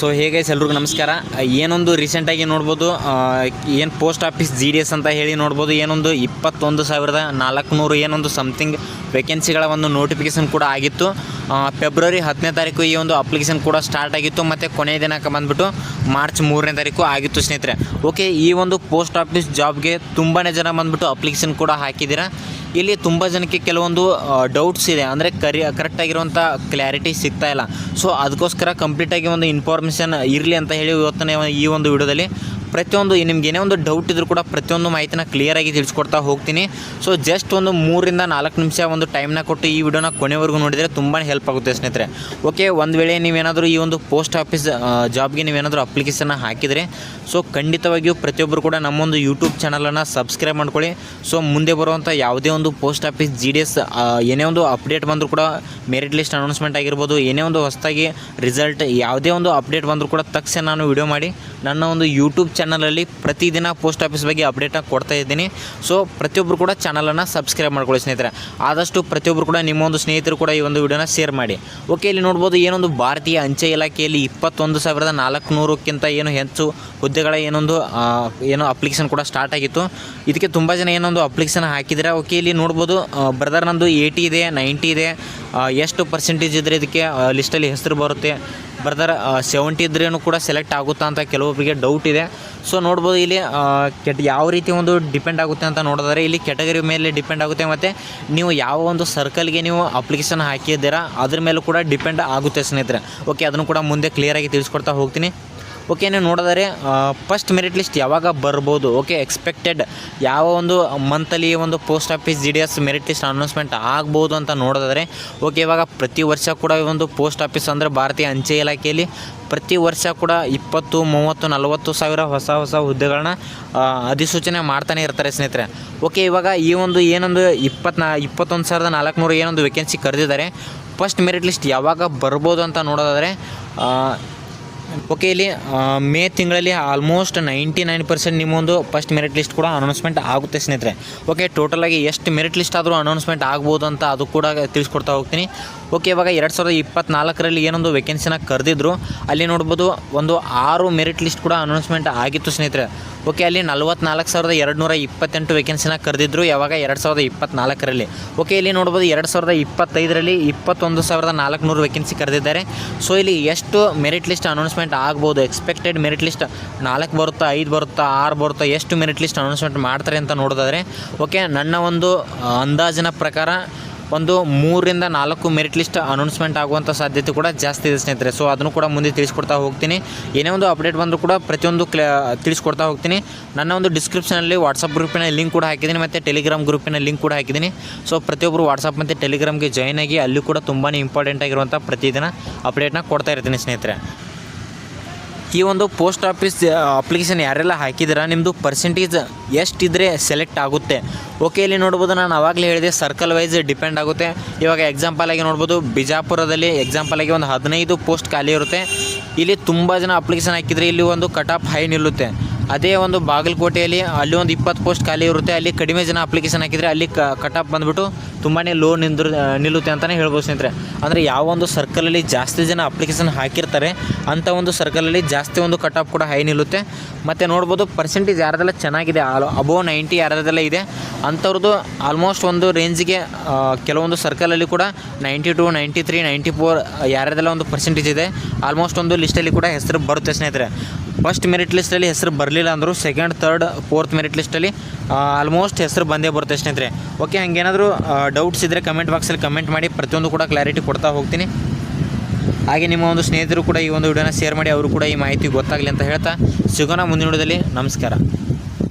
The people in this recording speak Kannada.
ಸೊ ಹೇಗೆ ಎಲ್ರಿಗೂ ನಮಸ್ಕಾರ. ಏನೊಂದು ರೀಸೆಂಟಾಗಿ ನೋಡ್ಬೋದು ಏನು post office G D S ಅಂತ ಹೇಳಿ ನೋಡ್ಬೋದು, ಏನೊಂದು ಇಪ್ಪತ್ತೊಂದು ಸಾವಿರದ ನಾಲ್ಕುನೂರು ಏನೊಂದು ಸಮಥಿಂಗ್ ವೇಕೆನ್ಸಿಗಳ ಒಂದು ನೋಟಿಫಿಕೇಶನ್ ಕೂಡ ಆಗಿತ್ತು. ಫೆಬ್ರವರಿ ಹತ್ತನೇ ತಾರೀಕು ಈ ಒಂದು ಅಪ್ಲಿಕೇಶನ್ ಕೂಡ ಸ್ಟಾರ್ಟ್ ಆಗಿತ್ತು, ಮತ್ತು ಕೊನೆಯ ದಿನಾಂಕ ಬಂದ್ಬಿಟ್ಟು ಮಾರ್ಚ್ ಮೂರನೇ ತಾರೀಕು ಆಗಿತ್ತು ಸ್ನೇಹಿತರೆ. ಓಕೆ ಈ ಒಂದು ಪೋಸ್ಟ್ ಆಫೀಸ್ ಜಾಬ್ಗೆ ತುಂಬಾ ಜನ ಬಂದ್ಬಿಟ್ಟು ಅಪ್ಲಿಕೇಶನ್ ಕೂಡ ಹಾಕಿದ್ದೀರಾ? ಇಲ್ಲಿ ತುಂಬ ಜನಕ್ಕೆ ಕೆಲವೊಂದು ಡೌಟ್ಸ್ ಇದೆ. ಅಂದರೆ ಕರಿ ಕರೆಕ್ಟಾಗಿರುವಂಥ ಕ್ಲಾರಿಟಿ ಸಿಗ್ತಾ ಇಲ್ಲ. ಸೊ ಅದಕ್ಕೋಸ್ಕರ ಕಂಪ್ಲೀಟಾಗಿ ಒಂದು ಇನ್ಫಾರ್ಮೇಷನ್ ಇರಲಿ ಅಂತ ಹೇಳಿ ಇವತ್ತನೇ ಈ ಒಂದು ವಿಡಿಯೋದಲ್ಲಿ ಪ್ರತಿಯೊಂದು, ನಿಮ್ಗೆ ಏನೇ ಒಂದು ಡೌಟ್ ಇದ್ರೂ ಕೂಡ ಪ್ರತಿಯೊಂದು ಮಾಹಿತಿನ ಕ್ಲಿಯರಾಗಿ ತಿಳಿಸ್ಕೊಡ್ತಾ ಹೋಗ್ತೀನಿ. ಸೊ ಜಸ್ಟ್ ಒಂದು ಮೂರಿಂದ ನಾಲ್ಕು ನಿಮಿಷ ಒಂದು ಟೈಮ್ನ ಕೊಟ್ಟು ಈ ವಿಡಿಯೋನ ಕೊನೆವರೆಗೂ ನೋಡಿದರೆ ತುಂಬಾ ಹೆಲ್ಪ್ ಆಗುತ್ತೆ ಸ್ನೇಹಿತರೆ. ಓಕೆ ಒಂದು ವೇಳೆ ನೀವೇನಾದರೂ ಈ ಒಂದು ಪೋಸ್ಟ್ ಆಫೀಸ್ ಜಾಬ್ಗೆ ನೀವೇನಾದರೂ ಅಪ್ಲಿಕೇಶನ್ನ ಹಾಕಿದರೆ ಸೊ ಖಂಡಿತವಾಗಿಯೂ ಪ್ರತಿಯೊಬ್ಬರು ಕೂಡ ನಮ್ಮೊಂದು ಯೂಟ್ಯೂಬ್ ಚಾನಲನ್ನು ಸಬ್ಸ್ಕ್ರೈಬ್ ಮಾಡ್ಕೊಳ್ಳಿ. ಸೊ ಮುಂದೆ ಬರುವಂಥ ಯಾವುದೇ ಒಂದು post office G D S ಏನೇ ಒಂದು ಅಪ್ಡೇಟ್ ಬಂದರೂ ಕೂಡ ಮೆರಿಟ್ ಲಿಸ್ಟ್ ಅನೌನ್ಸ್ಮೆಂಟ್ ಆಗಿರ್ಬೋದು, ಏನೇ ಒಂದು ಹೊಸದಾಗಿ ರಿಸಲ್ಟ್ ಯಾವುದೇ ಒಂದು ಅಪ್ಡೇಟ್ ಬಂದರೂ ಕೂಡ ತಕ್ಷಣ ನಾನು ವಿಡಿಯೋ ಮಾಡಿ, ನನ್ನ ಒಂದು ಯೂಟ್ಯೂಬ್ ಚಾನಲಲ್ಲಿ ಪ್ರತಿದಿನ ಪೋಸ್ಟ್ ಆಫೀಸ್ ಬಗ್ಗೆ ಅಪ್ಡೇಟನ್ನು ಕೊಡ್ತಾ ಇದ್ದೀನಿ. ಸೊ ಪ್ರತಿಯೊಬ್ಬರು ಕೂಡ ಚಾನಲನ್ನು ಸಬ್ಸ್ಕ್ರೈಬ್ ಮಾಡ್ಕೊಳ್ಳಿ ಸ್ನೇಹಿತರೆ. ಆದಷ್ಟು ಪ್ರತಿಯೊಬ್ಬರು ಕೂಡ ನಿಮ್ಮ ಒಂದು ಸ್ನೇಹಿತರು ಕೂಡ ಈ ಒಂದು ವಿಡಿಯೋನ ಶೇರ್ ಮಾಡಿ. ಓಕೆ ಇಲ್ಲಿ ನೋಡ್ಬೋದು ಏನೊಂದು ಭಾರತೀಯ ಅಂಚೆ ಇಲಾಖೆಯಲ್ಲಿ ಇಪ್ಪತ್ತೊಂದು ಸಾವಿರದ ನಾಲ್ಕುನೂರಕ್ಕಿಂತ ಏನು ಹೆಚ್ಚು ಹುದ್ದೆಗಳ ಏನೊಂದು ಏನು ಏನೋ ಅಪ್ಲಿಕೇಶನ್ ಕೂಡ ಸ್ಟಾರ್ಟ್ ಆಗಿತ್ತು. ಇದಕ್ಕೆ ತುಂಬ ಜನ ಏನೊಂದು ಅಪ್ಲಿಕೇಶನ್ ಹಾಕಿದ್ರೆ ಓಕೆ ಇಲ್ಲಿ ನೋಡ್ಬೋದು ಬ್ರದರ್ ನಂದು ಏಯ್ಟಿ ಇದೆ ನೈಂಟಿ ಇದೆ. ಎಷ್ಟು ಪರ್ಸೆಂಟೇಜ್ ಇದ್ದರೆ ಇದಕ್ಕೆ ಲಿಸ್ಟಲ್ಲಿ ಹೆಸರು ಬರುತ್ತೆ. ಬ್ರದರ್ ಸೆವೆಂಟಿ ಇದ್ರೇನು ಕೂಡ ಸೆಲೆಕ್ಟ್ ಆಗುತ್ತಾ ಅಂತ ಕೆಲವೊಬ್ಬರಿಗೆ ಡೌಟ್ ಇದೆ. ಸೊ ನೋಡ್ಬೋದು ಇಲ್ಲಿ ಕೆಟ್ ಯಾವ ರೀತಿ ಒಂದು ಡಿಪೆಂಡ್ ಆಗುತ್ತೆ ಅಂತ ನೋಡಿದ್ರೆ ಇಲ್ಲಿ ಕೆಟಗರಿ ಮೇಲೆ ಡಿಪೆಂಡ್ ಆಗುತ್ತೆ ಮತ್ತು ನೀವು ಯಾವ ಒಂದು ಸರ್ಕಲ್ಗೆ ನೀವು ಅಪ್ಲಿಕೇಶನ್ ಹಾಕಿದ್ದೀರಾ, ಅದ್ರ ಮೇಲೂ ಕೂಡ ಡಿಪೆಂಡ್ ಆಗುತ್ತೆ ಸ್ನೇಹಿತರೆ. ಓಕೆ ಅದನ್ನು ಕೂಡ ಮುಂದೆ ಕ್ಲಿಯರಾಗಿ ತಿಳಿಸ್ಕೊಡ್ತಾ ಹೋಗ್ತೀನಿ. ಓಕೆ ನೀವು ನೋಡಿದರೆ ಫಸ್ಟ್ ಮೆರಿಟ್ ಲಿಸ್ಟ್ ಯಾವಾಗ ಬರ್ಬೋದು? ಓಕೆ ಎಕ್ಸ್ಪೆಕ್ಟೆಡ್ ಯಾವ ಒಂದು ಮಂತಲ್ಲಿ ಒಂದು post office G D S merit list announcement ಆಗ್ಬೋದು ಅಂತ ನೋಡಿದ್ರೆ ಓಕೆ ಇವಾಗ ಪ್ರತಿ ವರ್ಷ ಕೂಡ ಈ ಒಂದು ಪೋಸ್ಟ್ ಆಫೀಸ್ ಅಂದರೆ ಭಾರತೀಯ ಅಂಚೆ ಇಲಾಖೆಯಲ್ಲಿ ಪ್ರತಿ ವರ್ಷ ಕೂಡ ಇಪ್ಪತ್ತು, ಮೂವತ್ತು, ನಲವತ್ತು ಸಾವಿರ ಹೊಸ ಹೊಸ ಹುದ್ದೆಗಳನ್ನ ಅಧಿಸೂಚನೆ ಮಾಡ್ತಾನೆ ಇರ್ತಾರೆ ಸ್ನೇಹಿತರೆ. ಓಕೆ ಇವಾಗ ಈ ಒಂದು ಏನೊಂದು ಇಪ್ಪತ್ನಾ, ಇಪ್ಪತ್ತೊಂದು ಸಾವಿರದ ನಾಲ್ಕುನೂರು ಏನೊಂದು ವೇಕೆನ್ಸಿ ಕರೆದಿದ್ದಾರೆ. ಫಸ್ಟ್ ಮೆರಿಟ್ ಲಿಸ್ಟ್ ಯಾವಾಗ ಬರ್ಬೋದು ಅಂತ ನೋಡೋದಾದರೆ ಓಕೆ ಇಲ್ಲಿ ಮೇ ತಿಂಗಳಲ್ಲಿ ಆಲ್ಮೋಸ್ಟ್ ನೈಂಟಿ ನೈನ್ ಪರ್ಸೆಂಟ್ ನಿಮ್ಮೊಂದು ಫಸ್ಟ್ ಮೆರಿಟ್ ಲಿಸ್ಟ್ ಕೂಡ ಅನೌನ್ಸ್ಮೆಂಟ್ ಆಗುತ್ತೆ ಸ್ನೇಹಿತರೆ. ಓಕೆ ಟೋಟಲಾಗಿ ಎಷ್ಟು ಮೆರಿಟ್ ಲಿಸ್ಟ್ ಆದರೂ ಅನೌನ್ಸ್ಮೆಂಟ್ ಆಗ್ಬೋದು ಅಂತ ಅದು ಕೂಡ ತಿಳಿಸ್ಕೊಡ್ತಾ ಹೋಗ್ತೀನಿ. ಓಕೆ ಇವಾಗ ಎರಡು ಸಾವಿರದ ಇಪ್ಪತ್ನಾಲ್ಕರಲ್ಲಿ ಏನೊಂದು ವೇಕೆನ್ಸಿನ ಕರೆದಿದ್ರು, ಅಲ್ಲಿ ನೋಡ್ಬೋದು ಒಂದು ಆರು ಮೆರಿಟ್ ಲಿಸ್ಟ್ ಕೂಡ ಅನೌನ್ಸ್ಮೆಂಟ್ ಆಗಿತ್ತು ಸ್ನೇಹಿತರೆ. ಓಕೆ, ಅಲ್ಲಿ ನಲ್ವತ್ನಾಲ್ಕು ಸಾವಿರದ ಎರಡು ನೂರ ಇಪ್ಪತ್ತೆಂಟು ವೇಕೆನ್ಸಿನ ಕರೆದಿದ್ರು, ಯಾವಾಗ? ಎರಡು ಸಾವಿರದ ಇಪ್ಪತ್ನಾಲ್ಕರಲ್ಲಿ. ಓಕೆ, ಇಲ್ಲಿ ನೋಡ್ಬೋದು ಎರಡು ಸಾವಿರದ ಇಪ್ಪತ್ತೈದರಲ್ಲಿ ಇಪ್ಪತ್ತೊಂದು ಸಾವಿರದ ನಾಲ್ಕುನೂರು ವೇಕೆನ್ಸಿ ಕರೆದಿದ್ದಾರೆ. ಸೊ ಇಲ್ಲಿ ಎಷ್ಟು ಮೆರಿಟ್ ಲಿಸ್ಟ್ ಅನೌನ್ಸ್ಮೆಂಟ್ ಆಗ್ಬೋದು? ಎಕ್ಸ್ಪೆಕ್ಟೆಡ್ ಮೆರಿಟ್ ಲಿಸ್ಟ್ ನಾಲ್ಕು ಬರುತ್ತಾ, ಐದು ಬರುತ್ತಾ, ಆರು ಬರುತ್ತಾ, ಎಷ್ಟು ಮೆರಿಟ್ ಲಿಸ್ಟ್ ಅನೌನ್ಸ್ಮೆಂಟ್ ಮಾಡ್ತಾರೆ ಅಂತ ನೋಡೋದಾದರೆ, ಓಕೆ, ನನ್ನ ಒಂದು ಅಂದಾಜಿನ ಪ್ರಕಾರ ಒಂದು ಮೂರಿಂದ ನಾಲ್ಕು ಮೆರಿಟ್ ಲಿಸ್ಟ್ ಅನೌನ್ಸ್ಮೆಂಟ್ ಆಗುವಂಥ ಸಾಧ್ಯತೆ ಕೂಡ ಜಾಸ್ತಿ ಇದೆ ಸ್ನೇಹಿತರೆ. ಸೊ ಅದನ್ನು ಕೂಡ ಮುಂದೆ ತಿಳಿಸ್ಕೊಡ್ತಾ ಹೋಗ್ತೀನಿ. ಏನೇ ಒಂದು ಅಪ್ಡೇಟ್ ಬಂದರೂ ಕೂಡ ಪ್ರತಿಯೊಂದು ಕ್ಲ, ತಿಳಿಸ್ಕೊಡ್ತಾ ಹೋಗ್ತೀನಿ. ನನ್ನ ಒಂದು ಡಿಸ್ಕ್ರಿಪ್ಷನಲ್ಲಿ ವಾಟ್ಸಪ್ ಗ್ರೂಪಿನ ಲಿಂಕ್ ಕೂಡ ಹಾಕಿದ್ದೀನಿ ಮತ್ತು ಟೆಲಿಗ್ರಾಮ್ ಗ್ರೂಪಿನ ಲಿಂಕ್ ಕೂಡ ಹಾಕಿದ್ದೀನಿ. ಸೊ ಪ್ರತಿಯೊಬ್ಬರು ವಾಟ್ಸಪ್ ಮತ್ತು ಟೆಲಿಗ್ರಾಮ್ಗೆ ಜಾಯ್ನ್ ಆಗಿ ಅಲ್ಲಿ ಕೂಡ ತುಂಬಾ ಇಂಪಾರ್ಟೆಂಟ್ ಆಗಿರುವಂಥ ಪ್ರತಿದಿನ ಅಪ್ಡೇಟ್ನ ಕೊಡ್ತಾ ಇರ್ತೀನಿ ಸ್ನೇಹಿತರೆ. ಈ ಒಂದು ಪೋಸ್ಟ್ ಆಫೀಸ್ ಅಪ್ಲಿಕೇಶನ್ ಯಾರೆಲ್ಲ ಹಾಕಿದ್ದೀರಾ ನಿಮ್ಮದು ಪರ್ಸೆಂಟೇಜ್ ಎಷ್ಟಿದ್ರೆ ಸೆಲೆಕ್ಟ್ ಆಗುತ್ತೆ? ಓಕೆ ಇಲ್ಲಿ ನೋಡ್ಬೋದು ನಾನು ಆವಾಗಲೇ ಹೇಳಿದೆ ಸರ್ಕಲ್ ವೈಸ್ ಡಿಪೆಂಡ್ ಆಗುತ್ತೆ. ಇವಾಗ ಎಕ್ಸಾಂಪಲ್ ಆಗಿ ನೋಡ್ಬೋದು, ಬಿಜಾಪುರದಲ್ಲಿ ಎಕ್ಸಾಂಪಲ್ ಆಗಿ ಒಂದು ಹದಿನೈದು ಪೋಸ್ಟ್ ಖಾಲಿ ಇರುತ್ತೆ. ಇಲ್ಲಿ ತುಂಬ ಜನ ಅಪ್ಲಿಕೇಶನ್ ಹಾಕಿದರೆ ಇಲ್ಲಿ ಒಂದು ಕಟ್ ಆಫ್ ಹೈ ನಿಲ್ಲುತ್ತೆ. ಅದೇ ಒಂದು ಬಾಗಲಕೋಟೆಯಲ್ಲಿ ಅಲ್ಲಿ ಒಂದು ಇಪ್ಪತ್ತು ಪೋಸ್ಟ್ ಖಾಲಿ ಇರುತ್ತೆ. ಅಲ್ಲಿ ಕಡಿಮೆ ಜನ ಅಪ್ಲಿಕೇಶನ್ ಹಾಕಿದರೆ ಅಲ್ಲಿ ಕಟ್ ಆಫ್ ಬಂದುಬಿಟ್ಟು ತುಂಬಾ ಲೋ ನಿಂದ್ರ ನಿಲ್ಲುತ್ತೆ ಅಂತಲೇ ಹೇಳ್ಬೋದು ಸ್ನೇಹಿತರೆ. ಅಂದರೆ ಯಾವ ಒಂದು ಸರ್ಕಲಲ್ಲಿ ಜಾಸ್ತಿ ಜನ ಅಪ್ಲಿಕೇಶನ್ ಹಾಕಿರ್ತಾರೆ ಅಂಥ ಒಂದು ಸರ್ಕಲಲ್ಲಿ ಜಾಸ್ತಿ ಒಂದು ಕಟ್ ಆಫ್ ಕೂಡ ಹೈ ನಿಲ್ಲುತ್ತೆ. ಮತ್ತು ನೋಡ್ಬೋದು ಪರ್ಸೆಂಟೇಜ್ ಯಾರದೆಲ್ಲ ಚೆನ್ನಾಗಿದೆ ಅಬೋವ್ ನೈಂಟಿ ಯಾರದೆಲ್ಲ ಇದೆ ಅಂಥವ್ರದ್ದು ಆಲ್ಮೋಸ್ಟ್ ಒಂದು ರೇಂಜಿಗೆ ಕೆಲವೊಂದು ಸರ್ಕಲಲ್ಲಿ ಕೂಡ ninety two ninety three ninety four ಯಾರದೆಲ್ಲ ಒಂದು ಪರ್ಸೆಂಟೇಜ್ ಇದೆ ಆಲ್ಮೋಸ್ಟ್ ಒಂದು ಲಿಸ್ಟಲ್ಲಿ ಕೂಡ ಹೆಸರು ಬರುತ್ತೆ ಸ್ನೇಹಿತರೆ. ಫಸ್ಟ್ ಮೆರಿಟ್ ಲಿಸ್ಟಲ್ಲಿ ಹೆಸರು ಬರಲಿಲ್ಲ ಅಂದರೂ ಸೆಕೆಂಡ್ ತರ್ಡ್ ಫೋರ್ತ್ ಮೆರಿಟ್ ಲಿಸ್ಟಲ್ಲಿ ಆಲ್ಮೋಸ್ಟ್ ಹೆಸರು ಬಂದೇ ಬರುತ್ತೆ ಸ್ನೇಹಿತರೆ. ಓಕೆ ಹಾಗೇನಾದರೂ ಡೌಟ್ಸ್ ಇದ್ದರೆ ಕಮೆಂಟ್ ಬಾಕ್ಸಲ್ಲಿ ಕಮೆಂಟ್ ಮಾಡಿ, ಪ್ರತಿಯೊಂದು ಕೂಡ ಕ್ಲಾರಿಟಿ ಕೊಡ್ತಾ ಹೋಗ್ತೀನಿ. ಹಾಗೆ ನಿಮ್ಮ ಒಂದು ಸ್ನೇಹಿತರು ಕೂಡ ಈ ಒಂದು ವಿಡಿಯೋನ ಶೇರ್ ಮಾಡಿ, ಅವರು ಕೂಡ ಈ ಮಾಹಿತಿ ಗೊತ್ತಾಗಲಿ ಅಂತ ಹೇಳ್ತಾ, ಸಿಗೋಣ ಮುಂದಿನ ವಿಡಿಯೋದಲ್ಲಿ. ನಮಸ್ಕಾರ.